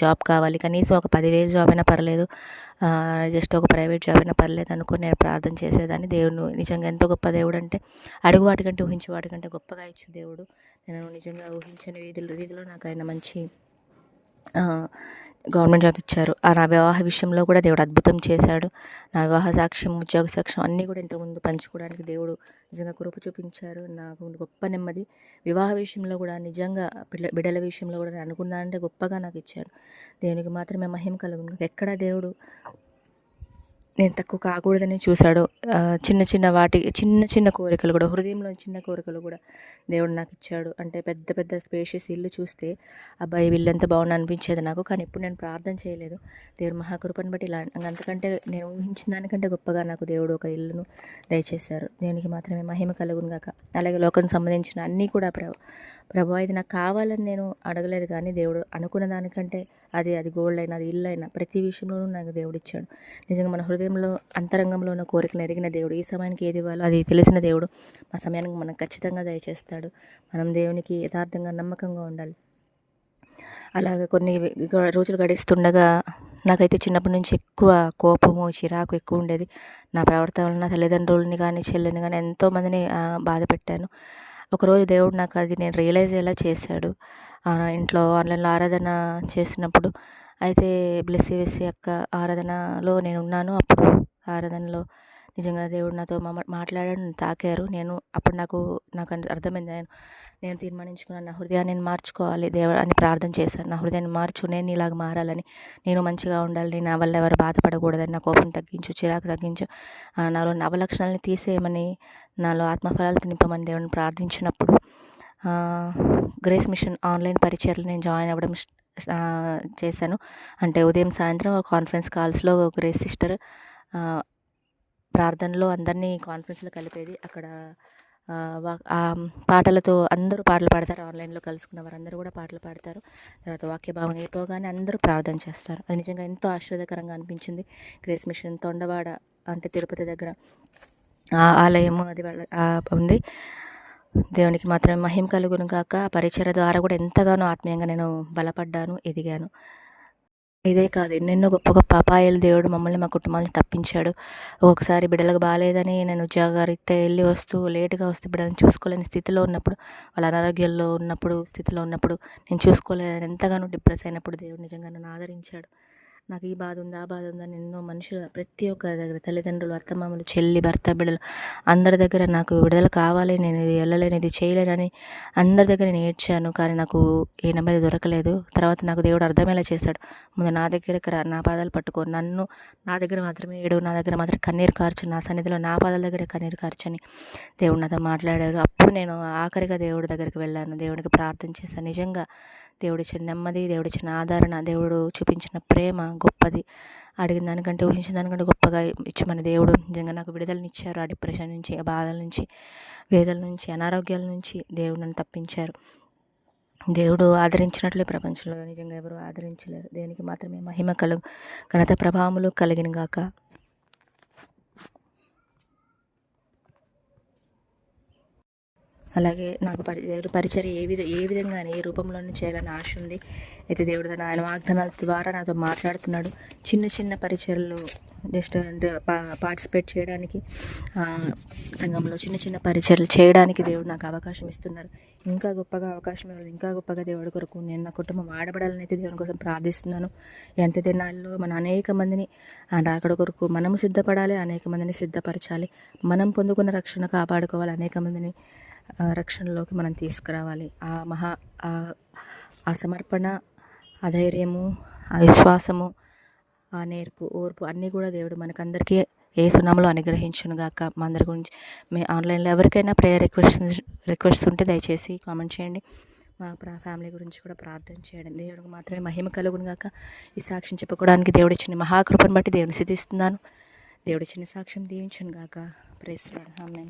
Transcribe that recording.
Job కావాలి. కనీసం ఒక పదివేలు జాబ్ అయినా పర్లేదు. జస్ట్ ఒక ప్రైవేట్ జాబ్ అయినా పర్లేదు అనుకుని నేను ప్రార్థన చేసేదాన్ని. దేవుడు నిజంగా ఎంతో గొప్ప దేవుడు అంటే అడుగు వాటికంటే ఊహించే వాటికంటే గొప్పగా ఇచ్చే దేవుడు. నేను నిజంగా ఊహించని వీధిలో వీధిలో నాకు ఆయన మంచి గవర్నమెంట్ జాబ్ ఇచ్చారు. ఆ నా వివాహ విషయంలో కూడా దేవుడు అద్భుతం చేశాడు. నా వివాహ సాక్ష్యం ఉద్యోగ సాక్ష్యం అన్నీ కూడా ఇంతకుముందు పంచుకోవడానికి దేవుడు నిజంగా కృప చూపించారు. నాకు గొప్ప నెమ్మది. వివాహ విషయంలో కూడా నిజంగా బిడ్డ బిడ్డల విషయంలో కూడా నేను అనుకున్నానంటే గొప్పగా నాకు ఇచ్చాడు. దేవునికి మాత్రమే మహిమ కలుగు ఎక్కడ దేవుడు నేను తక్కువ కాకూడదని చూశాడు. చిన్న చిన్న వాటి చిన్న చిన్న కోరికలు కూడా హృదయంలో చిన్న కోరికలు కూడా దేవుడు నాకు ఇచ్చాడు. అంటే పెద్ద పెద్ద స్పేషియస్ ఇల్లు చూస్తే అబ్బాయి వీళ్ళు బాగుంది అనిపించేది నాకు. కానీ ఇప్పుడు నేను ప్రార్థన చేయలేదు. దేవుడు మహాకృపను బట్టి ఇలా అంతకంటే నేను ఊహించిన దానికంటే గొప్పగా నాకు దేవుడు ఒక ఇల్లును దయచేశారు. దేవునికి మాత్రమే మహిమ కలుగును గాక. అలాగే లోకం సంబంధించిన అన్నీ కూడా ప్రభు ప్రభు ఇది నాకు కావాలని నేను అడగలేదు కానీ దేవుడు అనుకున్న దానికంటే అది అది గోల్డ్ అయినా అది ఇల్లు అయినా ప్రతి విషయంలోనూ నాకు దేవుడు ఇచ్చాడు. నిజంగా మన హృదయంలో అంతరంగంలో ఉన్న కోరికలు ఎరిగిన దేవుడు ఈ సమయానికి ఏది ఇవ్వాలో అది తెలిసిన దేవుడు మా సమయానికి మనకు ఖచ్చితంగా దయచేస్తాడు. మనం దేవునికి యథార్థంగా నమ్మకంగా ఉండాలి. అలాగే కొన్ని రోజులు గడిస్తుండగా నాకైతే చిన్నప్పటి నుంచి ఎక్కువ కోపము చిరాకు ఎక్కువ ఉండేది. నా ప్రవర్తన వలన తల్లిదండ్రులని కానీ చెల్లెని కానీ ఎంతోమందిని బాధ పెట్టాను ఒకరోజు దేవుడు నాకు అది నేను రియలైజ్ ఎలా చేశాడు. ఇంట్లో ఆన్లైన్లో ఆరాధన చేసినప్పుడు అయితే బ్లెస్సీ వెస్సీ యొక్క ఆరాధనలో నేను ఉన్నాను. అప్పుడు ఆరాధనలో నిజంగా దేవుడు నాతో మాట్లాడాడు తాకారు. నేను అప్పుడు నాకు నాకు అర్థమైంది. నేను నేను తీర్మానించుకున్నాను నా హృదయాన్ని నేను మార్చుకోవాలి. దేవుడు అని ప్రార్థన చేశాను. నా హృదయాన్ని మార్చు నేను ఇలాగ మారాలని. నేను మంచిగా ఉండాలని. నా వల్ల ఎవరు బాధపడకూడదని. నా కోపం తగ్గించు చిరాకు తగ్గించు. నాలో నవలక్షణాలని తీసేయమని నాలో ఆత్మఫలాలు తినిపమని దేవుడిని ప్రార్థించినప్పుడు గ్రేస్ మిషన్ ఆన్లైన్ పరిచయాలు నేను జాయిన్ అవ్వడం చేశాను. అంటే ఉదయం సాయంత్రం కాన్ఫరెన్స్ కాల్స్లో గ్రేస్ సిస్టర్ ప్రార్థనలో అందరినీ కాన్ఫరెన్స్లో కలిపేది. అక్కడ పాటలతో అందరూ పాటలు పాడతారు. ఆన్లైన్లో కలుసుకున్న వారందరూ కూడా పాటలు పాడతారు. తర్వాత వాక్య భావం అయిపోగానే అందరూ ప్రార్థన చేస్తారు. అది నిజంగా ఎంతో ఆశ్చర్యకరంగా అనిపించింది. గ్రేస్ మిషన్ తొండవాడ అంటే తిరుపతి దగ్గర ఆలయము అది ఉంది. దేవునికి మాత్రమే మహిమ కలుగును కాక పరిచయ ద్వారా కూడా ఎంతగానో ఆత్మీయంగా నేను బలపడ్డాను ఎదిగాను. ఇదే కాదు ఎన్నెన్నో గొప్ప గొప్ప అపాయాలు దేవుడు మమ్మల్ని మా కుటుంబాన్ని తప్పించాడు. ఒకసారి బిడ్డలకు బాగాలేదని నేను ఉద్యోగరీత్యా వెళ్ళి వస్తూ లేటుగా వస్తూ బిడ్డలను చూసుకోలేని స్థితిలో ఉన్నప్పుడు వాళ్ళ అనారోగ్యంలో ఉన్నప్పుడు స్థితిలో ఉన్నప్పుడు నేను చూసుకోలేదని ఎంతగానో డిప్రెస్ అయినప్పుడు దేవుడు నిజంగా నన్ను ఆదరించాడు. నాకు ఈ బాధ ఉంది ఆ బాధ ఉందని ఎన్నో మనుషులు ప్రతి ఒక్క దగ్గర తల్లిదండ్రులు అత్తమామలు చెల్లి భర్త బిడ్డలు అందరి దగ్గర నాకు విడుదల కావాలి నేను ఇది వెళ్ళలేను ఇది చేయలేనని అందరి దగ్గర నేను ఏడ్చాను. కానీ నాకు ఏ నెమ్మది దొరకలేదు. తర్వాత నాకు దేవుడు అర్థమయ్యేలా చేశాడు. ముందు నా దగ్గరకు రా నా పాదాలు పట్టుకో. నన్ను నా దగ్గర మాత్రమే ఏడు నా దగ్గర మాత్రం కన్నీరు కార్చు. నా సన్నిధిలో నా పాదాల దగ్గర కన్నీరు కార్చని దేవుడు నాతో మాట్లాడారు. అప్పుడు నేను ఆఖరిగా దేవుడి దగ్గరికి వెళ్ళాను. దేవుడికి ప్రార్థన చేశాను. నిజంగా దేవుడిచ్చిన నెమ్మది దేవుడిచ్చిన ఆదరణ దేవుడు చూపించిన ప్రేమ గొప్పది. అడిగిన దానికంటే ఊహించిన దానికంటే గొప్పగా ఇచ్చి మన దేవుడు నిజంగా నాకు విడుదలనిచ్చారు. ఆ డిప్రెషన్ నుంచి ఆ బాధల నుంచి వేదల నుంచి అనారోగ్యాల నుంచి దేవుడు నన్ను తప్పించారు. దేవుడు ఆదరించినట్లే ప్రపంచంలో నిజంగా ఎవరు ఆదరించలేరు. దేవునికి మాత్రమే మహిమ కలుగు ఘనత ప్రభావములు కలిగిన గాక. అలాగే నాకు పరి దేవుడు పరిచయం ఏ విధ ఏ విధంగా ఏ రూపంలోనే చేయాలని ఆశ ఉంది. అయితే దేవుడు తన ఆయన వాగ్దానాల ద్వారా నాతో మాట్లాడుతున్నాడు. చిన్న చిన్న పరిచయలు జస్ట్ అంటే పార్టిసిపేట్ చేయడానికి సంఘంలో చిన్న చిన్న పరిచయలు చేయడానికి దేవుడు నాకు అవకాశం ఇస్తున్నారు. ఇంకా గొప్పగా అవకాశం ఇవ్వాలి. ఇంకా గొప్పగా దేవుడి కొరకు నేను నా కుటుంబం ఆడబడాలని అయితే దేవుని కోసం ప్రార్థిస్తున్నాను. ఎంత దినాల్లో మన అనేక మందిని రాకడ కొరకు మనము సిద్ధపడాలి అనేక మందిని సిద్ధపరచాలి. మనం పొందుకున్న రక్షణ కాపాడుకోవాలి. అనేక మందిని రక్షణలోకి మనం తీసుకురావాలి. ఆ మహా ఆ సమర్పణ ఆ ధైర్యము ఆ విశ్వాసము ఆ నేర్పు ఓర్పు అన్నీ కూడా దేవుడు మనకందరికీ ఏ సునామలో అనుగ్రహించునుగాక మా అందరి గురించి మీ ఆన్లైన్లో ఎవరికైనా ప్రేయర్ రిక్వెస్ట్ రిక్వెస్ట్ ఉంటే దయచేసి కామెంట్ చేయండి. మా ఫ్యామిలీ గురించి కూడా ప్రార్థన చేయండి. దేవుడికి మాత్రమే మహిమ కలుగునుగాక ఈ సాక్ష్యం చెప్పుకోవడానికి దేవుడు ఇచ్చిన మహాకృపను బట్టి దేవుని సిద్ధిస్తున్నాను దేవుడిచ్చిన సాక్ష్యం దీవించునుగాక ప్రేస్తున్నాడు ఆమె